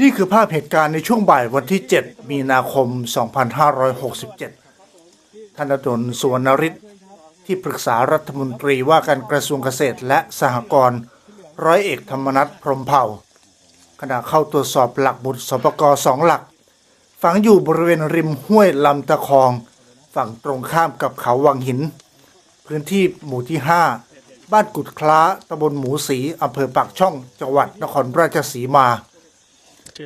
นี่คือภาพเหตุการณ์ในช่วงบ่ายวันที่ 7 มีนาคม 2567ธนดลสุวรรณฤทธิ์ที่ปรึกษารัฐมนตรีว่าการกระทรวงเกษตรและสหกรณ์ร้อยเอกธรรมนัฐพรหมเผ่า ขณะเข้าตรวจสอบหลักบุตรสปกสองหลัก ฝังอยู่บริเวณริมห้วยลำตะคอง ฝั่งตรงข้ามกับเขาวังหิน พื้นที่หมู่ที่ 5 บ้านกุดคล้าตำบลหมูสีอำเภอปากช่องจังหวัดนครราชสีมา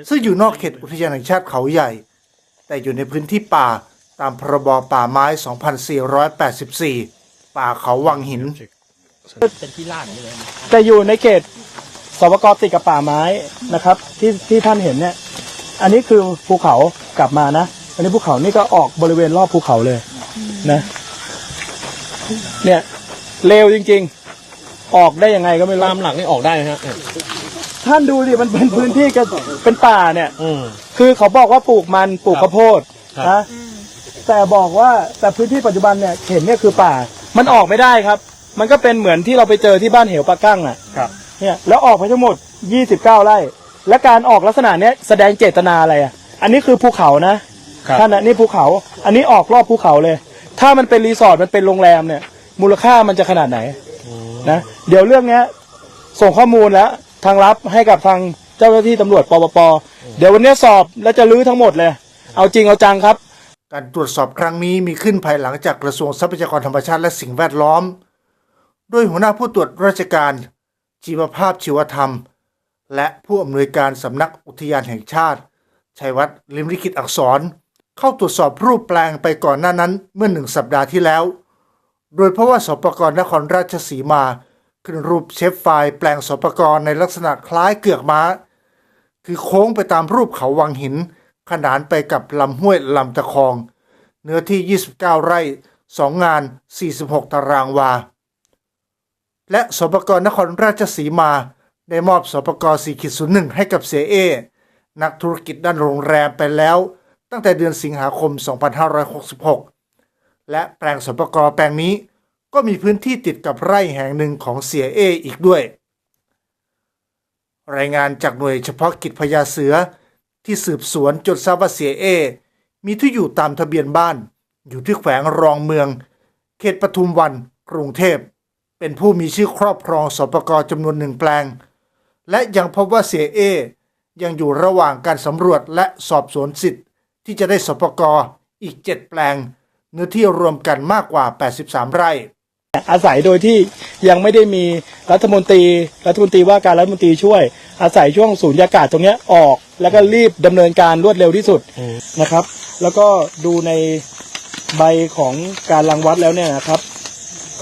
ซึ่งอยู่นอกเขตอุทยานแห่งชาติเขาใหญ่ แต่อยู่ในพื้นที่ป่าตามพรบป่าไม้ 2484 ป่าเขาวังหิน เป็นที่ล่างนี่เลยนะแต่อยู่ในเขตสปกติดกับป่าไม้นะครับ ที่ที่ท่านเห็นเนี่ย อันนี้คือภูเขากลับมานะ อันนี้ภูเขานี่ก็ออกบริเวณรอบภูเขาเลยนะ เนี่ยเร็วจริง ๆ ออกได้ยังไงก็ไม่รู้ตามหลักนี่ออกได้ไหมฮะ ท่านดูดิมันเป็นพื้นที่กันเป็นป่าเนี่ย อืม คือเขาบอกว่าปลูกมันปลูกข้าวโพดครับ นะแต่บอกว่าแต่พื้นที่ปัจจุบันเนี่ยเห็นเนี่ยคือป่า มันออกไม่ได้ครับ มันก็เป็นเหมือนที่เราไปเจอที่บ้านเหวปากั้งอะครับ เนี่ยแล้วออกไปทั้งหมด 29 ไร่ และการออกลักษณะเนี้ยแสดงเจตนาอะไรอะ อันนี้คือภูเขานะ ครับท่านนะนี่ภูเขา อันนี้ออกรอบภูเขาเลย ถ้ามันเป็นรีสอร์ทมันเป็นโรงแรมเนี่ย มูลค่ามันจะขนาดไหนนะ เดี๋ยวเรื่องเนี้ย ส่งข้อมูลแล้ว ทางรับให้กับทางเจ้าหน้าที่ตำรวจปปปเดี๋ยววันนี้สอบแล้วจะลื้อทั้งหมดเลย เอาจริงเอาจังครับ การตรวจสอบครั้งนี้มีขึ้นภายหลังจากกระทรวงทรัพยากรธรรมชาติและสิ่งแวดล้อม โดยหัวหน้าผู้ตรวจราชการ ชีวภาพชีวธรรม และผู้อำนวยการสำนักอุทยานแห่งชาติชัยวัฒน์ลิมลิขิตอักษร เข้าตรวจสอบรูปแปลงไปก่อนหน้านั้นเมื่อหนึ่งสัปดาห์ที่แล้ว โดยเพราะว่าสปกรนครราชสีมา ขึ้นรูปเชฟไฟล์แปลงสปกรในลักษณะคล้ายเกือกม้า คือโค้งไปตามรูปเขาวังหิน ขนานไปกับลำห้วยลำตะคอง เนื้อที่ 29 ไร่ 2 งาน 46 ตารางวา และสปกรนครราชสีมา ได้มอบสปก4ขีด01 ให้กับเสเอ นักธุรกิจด้านโรงแรมไปแล้ว ตั้งแต่เดือนสิงหาคม 2566 และแปลงสปกรแปลงนี้ ก็มีพื้นที่ติดกับไร่แห่งหนึ่งของเสียเออีกด้วย รายงานจากหน่วยเฉพาะกิจพญาเสือที่สืบสวนจนทราบว่าเสียเอ มีที่อยู่ตามทะเบียนบ้าน อยู่ที่แขวงรองเมือง เขตปทุมวันกรุงเทพ เป็นผู้มีชื่อครอบครองสปกจำนวนหนึ่งแปลง และยังพบว่าเสียเอ ยังอยู่ระหว่างการสำรวจและสอบสวนสิทธิ์ ที่จะได้สปกอีก 7 แปลง เนื้อที่รวมกันมากกว่า 83 ไร่ อาศัยโดยที่ยังไม่ได้มีรัฐมนตรี รัฐมนตรีว่าการรัฐมนตรีช่วย อาศัยช่วงศูนยากาศตรงเนี้ยออก แล้วก็รีบดำเนินการรวดเร็วที่สุดนะครับ แล้วก็ดูในใบของการรังวัดแล้วเนี่ยนะครับ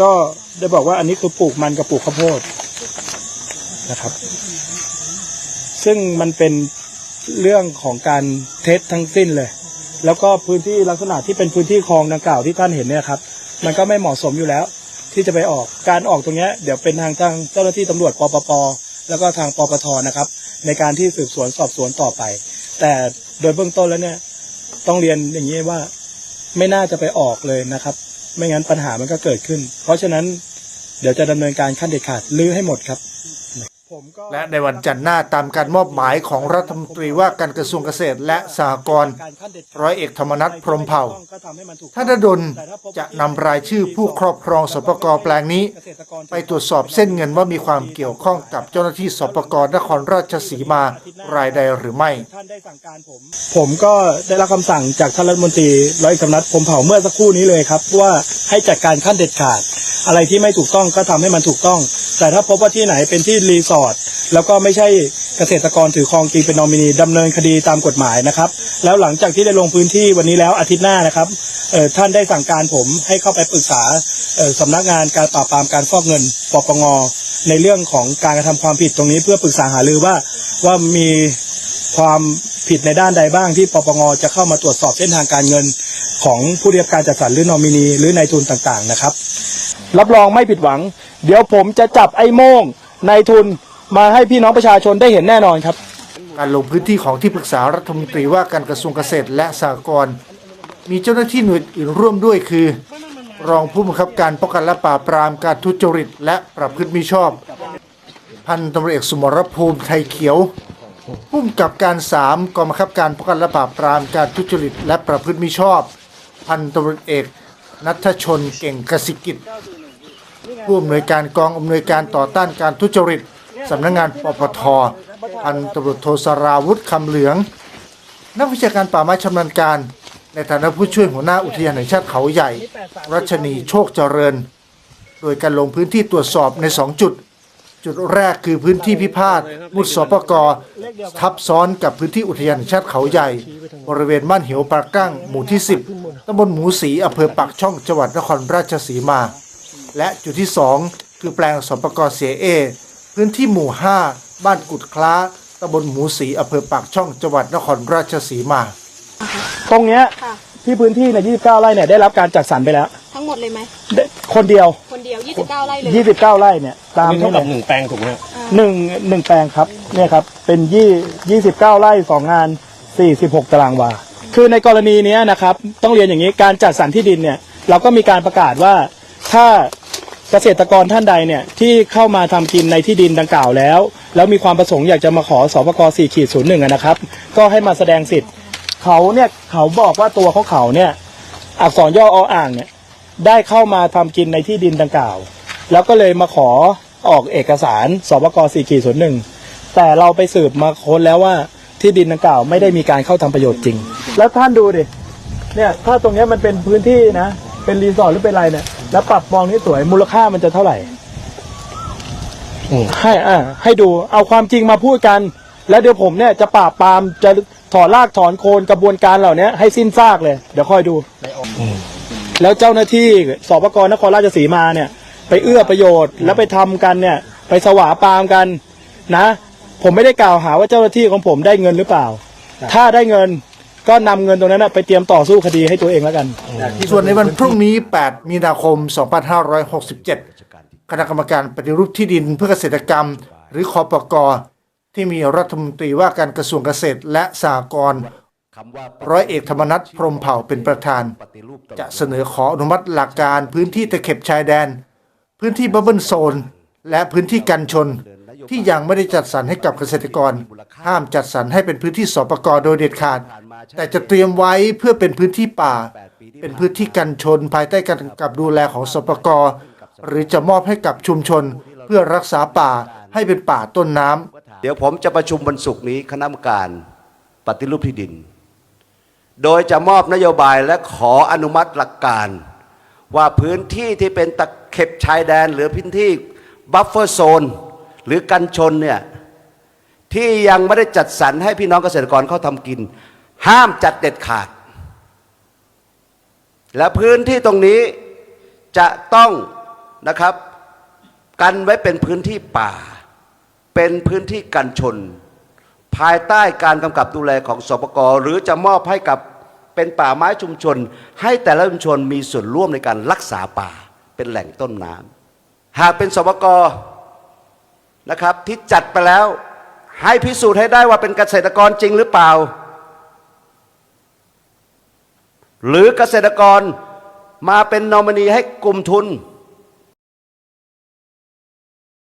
ก็ได้บอกว่าอันนี้คือปลูกมันกับปลูกข้าวโพดนะครับ ซึ่งมันเป็นเรื่องของการเท็จทั้งสิ้นเลย แล้วก็พื้นที่ลักษณะที่เป็นพื้นที่คลองดังกล่าวที่ท่านเห็นเนี่ยครับ มันก็ไม่เหมาะสมอยู่แล้ว ที่จะไปออกการออกตรงนี้เดี๋ยวเป็นทางทางเจ้าหน้าที่ตำรวจปปปแล้วก็ทางปปทนะครับ ในการที่สืบสวนสอบสวนต่อไป แต่โดยเบื้องต้นแล้วเนี่ยต้องเรียนอย่างนี้ว่าไม่น่าจะไปออกเลยนะครับ ไม่งั้นปัญหามันก็เกิดขึ้น เพราะฉะนั้นเดี๋ยวจะดำเนินการขั้นเด็ดขาดลื้อให้หมดครับ และในวันจันทร์หน้าตามการมอบหมายของรัฐมนตรีว่าการกระทรวงเกษตรและสหกรณ์ร้อยเอกธรรมนัฐพรหมเผ่าท่านดลจะนำรายชื่อผู้ครอบครองสปกแปลงนี้ ไปตรวจสอบเส้นเงินว่ามีความเกี่ยวข้องกับเจ้าหน้าที่สปกนครราชสีมารายใดหรือไม่ท่านได้สั่งการผมผมก็ได้รับคำสั่งจากท่านรัฐมนตรีร้อยเอกธรรมนัฐพรหมเผ่าเมื่อสักครู่นี้เลยครับว่าให้จัดการขั้นเด็ดขาด อะไรที่ไม่ถูกต้องก็ทำให้มันถูกต้อง แต่ถ้าพบว่าที่ไหนเป็นที่รีสอร์ทแล้วก็ไม่ใช่เกษตรกรถือครองจริงเป็นนอมินีดำเนินคดีตามกฎหมายนะครับ แล้วหลังจากที่ได้ลงพื้นที่วันนี้แล้วอาทิตย์หน้านะครับท่านได้สั่งการผมให้เข้าไปปรึกษาสำนักงานการปราบปรามการฟอกเงินปปงในเรื่องของการกระทำความผิดตรงนี้เพื่อปรึกษาหารือว่าว่ามีความผิดในด้านใดบ้างที่ปปงจะเข้ามาตรวจสอบเส้นทางการเงินของผู้ได้รับการจัดสรรหรือนอมินีหรือนายทุนต่างๆนะครับ รับรองไม่ผิดหวัง เดี๋ยวผมจะจับไอ้โม่งนายทุนมาให้พี่น้องประชาชนได้เห็นแน่นอนครับ การลงพื้นที่ของที่ปรึกษารัฐมนตรีว่าการกระทรวงเกษตรและสหกรณ์มีเจ้าหน้าที่หน่วยอื่นร่วมด้วยคือ รองผู้บังคับการป้องกันและปราบปรามการทุจริต และประพฤติมิชอบ พันตำรวจเอกสมรภูมิไทยเขียวผู้กำกับการ 3กองบังคับการป้องกันและปราบปรามการทุจริต และประพฤติมิชอบ พันตำรวจเอกนัทชนเก่งกสิกิจ ผู้อำนวยการกองอำนวยการต่อต้านการทุจริตสำนักงานปปทพันตำรวจโทสราวุธคำเหลือง นักวิชาการป่าไม้ชำนาญการ ในฐานะผู้ช่วยหัวหน้าอุทยานแห่งชาติเขาใหญ่ รัชนีโชคเจริญ โดยการลงพื้นที่ตรวจสอบใน 2 จุด จุดแรกคือพื้นที่พิพาทมุดสปกทับซ้อนกับพื้นที่อุทยานแห่งชาติเขาใหญ่ บริเวณบ้านเหวปากกั้งหมู่ที่ 10ตำบลหมูสีอำเภอปากช่องจังหวัดนครราชสีมา และจุดที่ 2 คือแปลงสปกเสียเอ พื้นที่หมู่ 5 บ้านกุดคล้าตำบลหมูสีอำเภอปากช่องจังหวัดนครราชสีมา ตรงเนี้ยค่ะ ที่พื้นที่ใน29ไร่เนี่ยได้รับการจัดสรรไปแล้วทั้งหมดเลยไหม ได้คนเดียว คนเดียว 29 ไร่เลย29ไร่เนี่ยตามนี่นี้เท่าเลกับยหนึ่งแปลงถูกไหมฮะหนึ่งหนึ่งแปลงครับเนี่ยครับเป็นยี่ยี่สิบเก้าไร่สองงานสี่สิบหกตารางวา คือในกรณีเนี้ยนะครับต้องเรียนอย่างนี้การจัดสรรที่ดินเนี่ยเราก็มีการประกาศว่าถ้า เกษตรกรท่านใดเนี่ยที่เข้ามาทำกินในที่ดินดังกล่าวแล้ว แล้วมีความประสงค์อยากจะมาขอสปก4ขีดศูนย์หนึ่งนะครับ ก็ให้มาแสดงสิทธิ์เขาเนี่ยเขาบอกว่าตัวเขาเขาเนี่ยอักษรย่อออ่างเนี่ยได้เข้ามาทำกินในที่ดินดังกล่าว แล้วก็เลยมาขอออกเอกสารสปก4ขีดศูนย์หนึ่งแต่เราไปสืบมาค้นแล้วว่าที่ดินดังกล่าวไม่ได้มีการเข้าทำประโยชน์จริง แล้วท่านดูดิเนี่ยถ้าตรงเนี้ยมันเป็นพื้นที่นะเป็นรีสอร์ทหรือเป็นอะไรเนี่ย แล้วปรับมองนี่สวยมูลค่ามันจะเท่าไหร่อืมให้อ่าให้ดูเอาความจริงมาพูดกัน แล้วเดี๋ยวผมเนี่ยจะปราบปรามจะถอนรากถอนโคนกระบวนการเหล่านี้ให้สิ้นซากเลย เดี๋ยวค่อยดู แล้วเจ้าหน้าที่สปกรนครราชสีมาเนี่ย ไปเอื้อประโยชน์ แล้วไปทำกันเนี่ย ไปสวาปามกันนะ ผมไม่ได้กล่าวหาว่าเจ้าหน้าที่ของผมได้เงินหรือเปล่า ถ้าได้เงิน ก็นำเงินตรงนั้นนะไปเตรียมต่อสู้คดีให้ตัวเองแล้วกัน ส่วนในวันพรุ่งนี้ 8 มีนาคม 2567 คณะกรรมการปฏิรูปที่ดินเพื่อเกษตรกรรม หรือคอปกที่มีรัฐมนตรีว่าการกระทรวงเกษตรและสหกรณ์ร้อยเอกธรรมนัฐพรหมเผ่าเป็นประธาน จะเสนอขออนุมัติหลักการพื้นที่ตะเข็บชายแดน พื้นที่บับเบิลโซน และพื้นที่กันชน ที่ยังไม่ได้จัดสรรให้กับเกษตรกร ห้ามจัดสรรให้เป็นพื้นที่สปกโดยเด็ดขาด แต่จะเตรียมไว้เพื่อเป็นพื้นที่ป่า เป็นพื้นที่กันชนภายใต้การกำกับดูแลของสปกหรือจะมอบให้กับชุมชน เพื่อรักษาป่าให้เป็นป่าต้นน้ำเดี๋ยวผมจะประชุมวันศุกร์นี้คณะกรรมการปฏิรูปที่ดิน โดยจะมอบนโยบายและขออนุมัติหลักการ ว่าพื้นที่ที่เป็นตะเข็บชายแดนหรือพื้นที่บัฟเฟอร์โซนหรือกันชนเนี่ยที่ยังไม่ได้จัดสรรให้พี่น้องเกษตรกรเขาทำกิน ห้ามจัดเด็ดขาด และพื้นที่ตรงนี้จะต้องนะครับ กันไว้เป็นพื้นที่ป่า เป็นพื้นที่กันชน ภายใต้การกำกับดูแลของสปกหรือจะมอบให้กับเป็นป่าไม้ชุมชน ให้แต่ละชุมชนมีส่วนร่วมในการรักษาป่าเป็นแหล่งต้นน้ำหากเป็นสปกนะครับที่จัดไปแล้วให้พิสูจน์ให้ได้ว่าเป็นเกษตรกรจริงหรือเปล่า หรือเกษตรกรมาเป็นนอมินีให้กลุ่มทุน